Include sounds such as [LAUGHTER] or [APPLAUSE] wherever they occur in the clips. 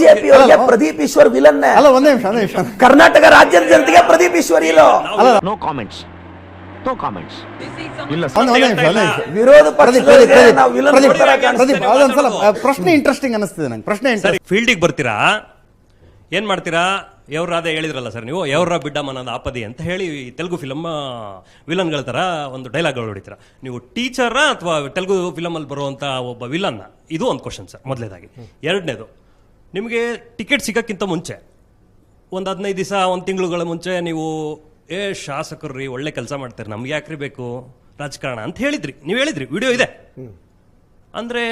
BJP ಅವರಿಗೆ Pradeep Eshwar villain ಅಲ್ಲ ಒಂದೇ ನಿಮಿಷ ಒಂದೇ ನಿಮಿಷ. ಕರ್ನಾಟಕ ರಾಜ್ಯದ ಜನತೆಗೆ ಪ್ರದೀಪ್ ಈಶ್ವರ್ ಇಲ್ಲ? ನೋ ಕಾಮೆಂಟ್ಸ್ ನೋ ಕಾಮೆಂಟ್ಸ್ ಇಲ್ಲ ಒಂದೇ ನಿಮಿಷ ಒಂದೇ ನಿಮಿಷ. ವಿರೋಧ ಪಕ್ಷದವರಿಗೆ ನಾವು ವಿಲನ್ ಪ್ರದೀಪ್ ತರ ಪ್ರದೀಪ್ ಕಾಣಿಸ್ತೀವಿ. ಅದೊಂದ್ಸಲ ಪ್ರಶ್ನೆ ಇಂಟ್ರೆಸ್ಟಿಂಗ್ ಅನಿಸ್ತಿದೆ ನಂಗೆ. ಪ್ರಶ್ನೆ ಸರ್ ಇಂಟ್ರೆಸ್ಟ್ ಫೀಲ್ಡಿಗೆ ಬರ್ತೀರಾ? ಏನ್ ಮಾಡ್ತೀರಾ? ಯವ್ರಾದ ಹೇಳಿದ್ರಲ್ಲ ಸರ್ ನೀವು? ಯವ್ರ ಮನದ ಆಪದಿ ಅಂತ ಹೇಳಿ ಈ ತೆಲುಗು ಫಿಲಮ್ ವಿಲನ್ಗಳ ತರ ಒಂದು ಡೈಲಾಗ್ಗಳು ಹೊಡಿತೀರ? ನೀವು ಟೀಚರ ಅಥವಾ ತೆಲುಗು ಫಿಲಮ್ ಅಲ್ಲಿ ಬರುವಂತ ಒಬ್ಬ ವಿಲನ್ನ ಇದು ಒಂದು ಕ್ವಶನ್ ಸರ್ ಮೊದಲೇದಾಗಿ. ಎರಡನೇದು ನಿಮಗೆ ಟಿಕೆಟ್ ಸಿಗೋಕ್ಕಿಂತ ಮುಂಚೆ ಒಂದು ಹದಿನೈದು ದಿವಸ ಒಂದು ತಿಂಗಳುಗಳ ಮುಂಚೆ ನೀವು ಏ ಶಾಸಕರು ರೀ ಒಳ್ಳೆ ಕೆಲಸ ಮಾಡ್ತಾರೆ ನಮ್ಗೆ ಯಾಕ್ರಿ ಬೇಕು ರಾಜಕಾರಣ? ಅಂತ ಹೇಳಿದ್ರಿ. ನೀವು ಹೇಳಿದ್ರಿ ವಿಡಿಯೋ ಇದೆ. ಅಂದ್ರೆ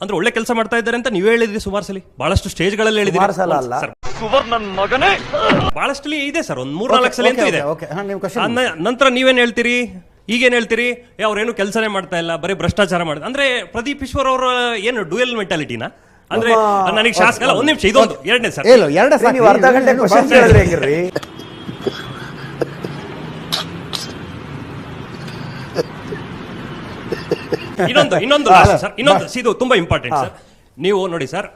ಅಂದ್ರೆ ಒಳ್ಳೆ ಕೆಲಸ ಮಾಡ್ತಾ ಇದ್ದಾರೆ ಅಂತ ನೀವು ಹೇಳಿದ್ರಿ ಸುಮಾರು ಸಲ ಬಹಳಷ್ಟು ಸ್ಟೇಜ್ಗಳಲ್ಲಿ ಹೇಳಿದ್ರಿ. ಬಹಳಷ್ಟು ಇದೆ ಸರ್ ಒಂದ್ ಮೂರ್ ನಾಲ್ಕು ಸಲ ಅಂತ ಇದೆ. ನಂತರ ನೀವೇನ್ ಹೇಳ್ತೀರಿ? ಈಗೇನ್ ಹೇಳ್ತೀರಿ? ಏ ಅವ್ರೇನು ಕೆಲಸನೇ ಮಾಡ್ತಾ ಇಲ್ಲ ಬರೀ ಭ್ರಷ್ಟಾಚಾರ ಮಾಡ್ತಾರೆ ಅಂದ್ರೆ ಪ್ರದೀಪ್ ಈಶ್ವರ್ ಅವರ ಏನು ಡುಯಲ್ ಮೆಂಟಾಲಿಟಿನ? ಅಂದ್ರೆ ನನಗೆ ಶಾಸಕ ಅಲ್ಲ ಒಂದ್ ನಿಮಿಷ ಇದೊಂದು ಎರಡನೇ ಸರ್. ಏನು ಎರಡ ಸರ್ ನೀವು ಅರ್ಧ ಗಂಟೆ ಕ್ವಶನ್ ಕೇಳಿದ್ರೆ ಹೆಂಗಿರ್ರಿ ಇನ್ನೊಂದು ಇನ್ನೊಂದು last ಸರ್ ಇನ್ನೊಂದು ಇದು ತುಂಬಾ ಇಂಪಾರ್ಟೆಂಟ್ ಸರ್ ನೀವು ನೋಡಿ ಸರ್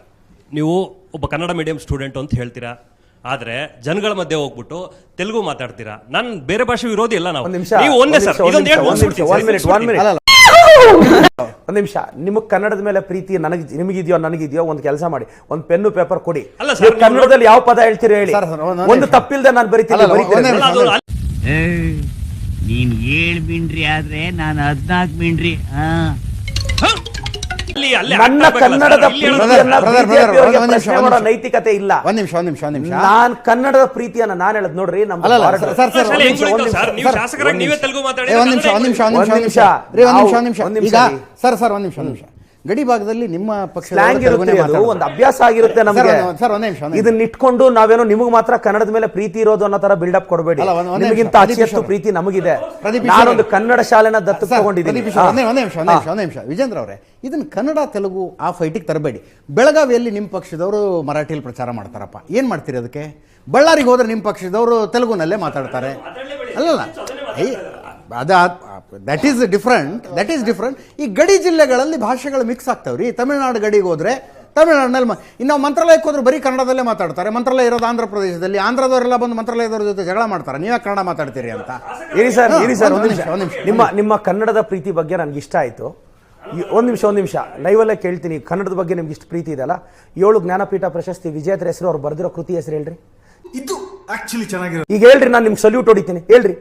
ನೀವು ಒಬ್ಬ ಕನ್ನಡ ಮೀಡಿಯಂ ಸ್ಟೂಡೆಂಟ್ ಅಂತ ಹೇಳ್ತೀರಾ ಆದ್ರೆ ಜನಗಳ ಮಧ್ಯೆ ಹೋಗ್ಬಿಟ್ಟು ತೆಲುಗು ಮಾತಾಡ್ತೀರಾ. ನಾನು ಬೇರೆ ಭಾಷೆ ವಿರೋಧಿ ಇಲ್ಲ ನಾವು. ಒಂದ್ ನಿಮಿಷ ನೀವು ಒಂದೇ ಸರ್ ಒಂದ್ ಇದೊಂದು ನಿಮಿಷ, ಹೇಳಿ ಒಂದ್ ನಿಮಿಷ, ಒಂದ್ ಮಿನಿಟ್ ಒಂದ್ ಮಿನಿಟ್ ಅಲ್ಲ, ಅಲ್ಲ. ಒಂದ್ ನಿಮಿಷ. ನಿಮಗೆ ಕನ್ನಡದ ಮೇಲೆ ಪ್ರೀತಿ ನನಗೆ ನಿಮಗಿದೆಯೋ ನನಗಿದೆಯೋ ಒಂದು ಕೆಲಸ ಮಾಡಿ. ಒಂದು ಪೆನ್ನು ಪೇಪರ್ ಕೊಡಿ. ಅಲ್ಲ ನೀವು ಕನ್ನಡದಲ್ಲಿ ಯಾವ ಪದ ಹೇಳ್ತೀರಿ ಹೇಳಿ. ಸರ್, ಸರ್, ಒಂದ್- ಒಂದ್ ಒಂದು ನಿಮಿಷ. ತಪ್ಪಿಲ್ದೆ ನಾನು ಬರೀತೀನಿ ಅಲ್ಲ, ಅಲ್ಲ, ಬರೀತೀರಾ? ಒಂದೇ ನಿಮಿಷ. ಅಲ್ಲ, ಅದು ಏಯ್, ನೀನ್ ಏಳ್ ಮಿಂಡ್ರಿ ಆದ್ರೆ ನಾನು ಹದ್ನಾಲ್ಕು ಮಿಂಡ್ರಿ. ಹಾ? ನನ್ನ ಕನ್ನಡದ ಪ್ರೀತಿಯನ್ನ ನೈತಿಕತೆ ಇಲ್ಲ. ಒಂದ್ ನಿಮಿಷ ಒಂದ್ ನಿಮಿಷ ಒಂದ್ ನಿಮಿಷ. ನಾನ್ ಕನ್ನಡದ ಪ್ರೀತಿಯನ್ನ ನಾನು ಹೇಳದ್ ನೋಡ್ರಿ ಸರ್, ಒಂದ್ ನಿಮಿಷ, ಒಂದ್ ಸರ್? ನಿಮಿಷ, ನೀವು ಸರ್, ಶಾಸಕರಾಗಿ ಒಂದ್ ನೀವೇ ನಿಮಿಷ. ತೆಲುಗು ಮಾತಾಡಿ ಏ, ಒಂದ್ ನಿಮಿಷ ಒಂದ್ ನಿಮಿಷ ಒಂದ್ ನಿಮಿಷ ರೀ ಒಂದ್ ನಿಮಿಷ. ಒಂದ್ ನಿಮಿಷ. ಈಗ ಸರ್ ಸರ್ ಒಂದ್ ನಿಮಿಷ ಒಂದ್ ನಿಮಿಷ. ಗಡಿ ಭಾಗದಲ್ಲಿ ನಿಮ್ಮ ಪಕ್ಷ ಒಂದು ಅಭ್ಯಾಸ ಆಗಿರುತ್ತೆ ನಮಗೆ. ಸರ್, ಒಂದ್- ನಿಮಿಷ, ಇದನ್ನ ಇಟ್ಕೊಂಡು ನಾವೇನೋ ನಿಮಗೆ ಮಾತ್ರ ಕನ್ನಡದ ಮೇಲೆ ಪ್ರೀತಿ ಇರೋದು ಅನ್ನೋ ತರ ಬಿಲ್ಡಪ್ ಕೊಡಬೇಡಿ. ನಿಮಗಿಂತ ಅತಿಯಷ್ಟು ಪ್ರೀತಿ ನಮಗಿದೆ. ನಾನೊಂದು ಕನ್ನಡ ಶಾಲೆನ ದತ್ತು ತಗೊಂಡಿದ್ದೀನಿ. ಒಂದೇ ನಿಮಿಷ ಒಂದೇ ನಿಮಿಷ ಒಂದೇ ನಿಮಿಷ. ವಿಜೇಂದ್ರ ಅವರೇ ಇದನ್ನ ಕನ್ನಡ ತೆಲುಗು ಆ ಫೈಟಿಗೆ ತರಬೇಡಿ. ಬೆಳಗಾವಿಯಲ್ಲಿ ನಿಮ್ಮ ಪಕ್ಷದವರು ಮರಾಠಿಯಲ್ಲಿ ಪ್ರಚಾರ ಮಾಡ್ತಾರಪ್ಪ. ಏನ್ ಮಾಡ್ತೀರಿ ಅದಕ್ಕೆ? ಬಳ್ಳಾರಿಗೆ ಹೋದ್ರೆ ನಿಮ್ಮ ಪಕ್ಷದವರು ತೆಲುಗುನಲ್ಲೇ ಮಾತಾಡ್ತಾರೆ. ಅಲ್ಲಲ್ಲ ಅದ that is different that is different ಈ ಗಡಿ ಜಿಲ್ಲೆಗಳಲ್ಲಿ ಭಾಷೆಗಳು ಮಿಕ್ಸ್ ಆಗ್ತಾವ್ರಿ. ತಮಿಳುನಾಡು ಗಡಿಗೆ ಹೋದ್ರೆ ತಮಿಳುನಾಡಿನಲ್ಲಿ ಇನ್ನು ನಾವು ಮಂತ್ರಾಲಯಕ್ಕೆ ಹೋದ್ರೆ ಬರೀ ಕನ್ನಡದಲ್ಲೇ ಮಾತಾಡ್ತಾರೆ. ಮಂತ್ರಾಲಯ ಇರೋದು ಆಂಧ್ರ ಪ್ರದೇಶದಲ್ಲಿ. ಆಂಧ್ರದವರೆಲ್ಲ ಬಂದು ಮಂತ್ರಾಲಯದವ್ರ ಜೊತೆ ಜಗಳ ಮಾಡ್ತಾರೆ. ನೀವೇ ಕನ್ನಡ ಮಾತಾಡ್ತೀರಿ ಅಂತ. ಇರಿ ಸರ್ ಇರಿ ಸರ್ ಒಂದ್ ನಿಮಿಷ, ಒಂದು ನಿಮಿಷ. ನಿಮ್ಮ ನಿಮ್ಮ ಕನ್ನಡದ ಪ್ರೀತಿ ಬಗ್ಗೆ ನನಗೆ ಇಷ್ಟ ಆಯಿತು. ಒಂದು ಒಂದ್ ನಿಮಿಷ ಒಂದು ನಿಮಿಷ. ಲೈವಲ್ಲೇ ಕೇಳ್ತೀನಿ. ಕನ್ನಡದ ಬಗ್ಗೆ ನಿಮ್ಗೆ ಇಷ್ಟು ಪ್ರೀತಿ ಇದೆಲ್ಲ ಏಳು ಜ್ಞಾನಪೀಠ ಪ್ರಶಸ್ತಿ ವಿಜೇತರ ಹೆಸರು ಅವ್ರು ಬರೆದಿರೋ ಕೃತಿ ಹೆಸರು ಹೇಳ್ರಿ. ಇದು ಆಕ್ಚುಲಿ ಚೆನ್ನಾಗಿರೋ ಈಗ ಹೇಳ್ರಿ ನಾನು ನಿಮ್ಗೆ ಸಲ್ಯೂಟ್ ಹೊಡಿತೀನಿ. ಹೇಳ್ರಿ.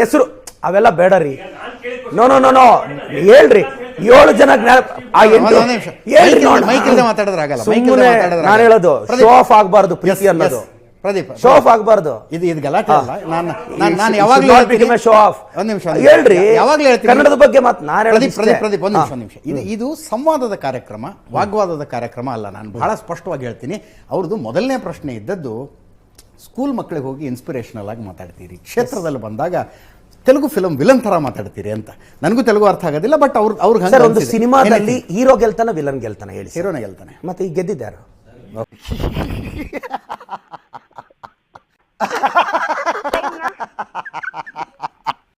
ಹೆಸರು ಅವೆಲ್ಲ ಬೇಡ ರೀ ನೋ ನೋ ನೋ ನೋ ಹೇಳ್ರಿ. ಏಳು ಜನ ಆ ಎಂಟು ಒಂದ್- ಒಂದ್. ಹೇಳ್ರಿ ಸುಮ್ಮನೆ ನಾನು ಹೇಳೋದು. ಶೋ ಆಫ್ ಆಗಬಾರ್ದು ಪ್ರೀತಿ ಅನ್ನೋದು. ಪ್ರದೀಪ್ ಶೋ ಆಫ್ ಆಗಬಾರ್ದು. ಇದು ಇದು ಗಲಾಟೆ ಅಲ್ಲ. ನಾನು ನಾನು ಯಾವಾಗಲೂ ಹೇಳ್ತೀನಿ. become a show ನಿಮಿಷ ಒಂದ್ ಹೇಳ್ರಿ. ಯಾವಾಗಲೂ ಹೇಳ್ತೀನಿ. ಕನ್ನಡದ ಬಗ್ಗೆ ಮಾತ್ ನಾನು ಪ್ರದೀಪ್ ಪ್ರದೀಪ್ ಒಂದು ಪ್ರದೀಪ್ ಒಂದ್ ನಿಮಿಷ. ನಿಮಿಷ. ಇದು ಇದು ಸಂವಾದದ ಕಾರ್ಯಕ್ರಮ ವಾಗ್ವಾದದ ಕಾರ್ಯಕ್ರಮ ಅಲ್ಲ. ನಾನು ಬಹಳ ಸ್ಪಷ್ಟವಾಗಿ ಹೇಳ್ತೀನಿ. ಅವ್ರದ್ದು ಮೊದಲನೇ ಪ್ರಶ್ನೆ ಇದ್ದದ್ದು ಸ್ಕೂಲ್ ಮಕ್ಕಳಿಗೆ ಹೋಗಿ ಇನ್ಸ್ಪಿರೇಷನಲ್ ಆಗಿ ಮಾತಾಡ್ತೀರಿ. ಕ್ಷೇತ್ರದಲ್ಲಿ ಬಂದಾಗ ತೆಲುಗು ಫಿಲಂ ವಿಲನ್ ತರ ಮಾತಾಡ್ತೀರಿ ಅಂತ. ನನಗೂ ತೆಲುಗು ಅರ್ಥ ಆಗೋದಿಲ್ಲ ಬಟ್ ಅವ್ರ ಅವ್ರಿಗೆ ಸರ್ ಒಂದು ಸಿನಿಮಾದಲ್ಲಿ ಹೀರೋ ಗೆಲ್ತಾನ ವಿಲನ್ ಗೆಲ್ತಾನೆ ಹೇಳಿ. ಹೀರೋನ ಗೆಲ್ತಾನೆ. ಮತ್ತೆ ಈಗ ಗೆದ್ದಿದ್ದಾರು [LAUGHS]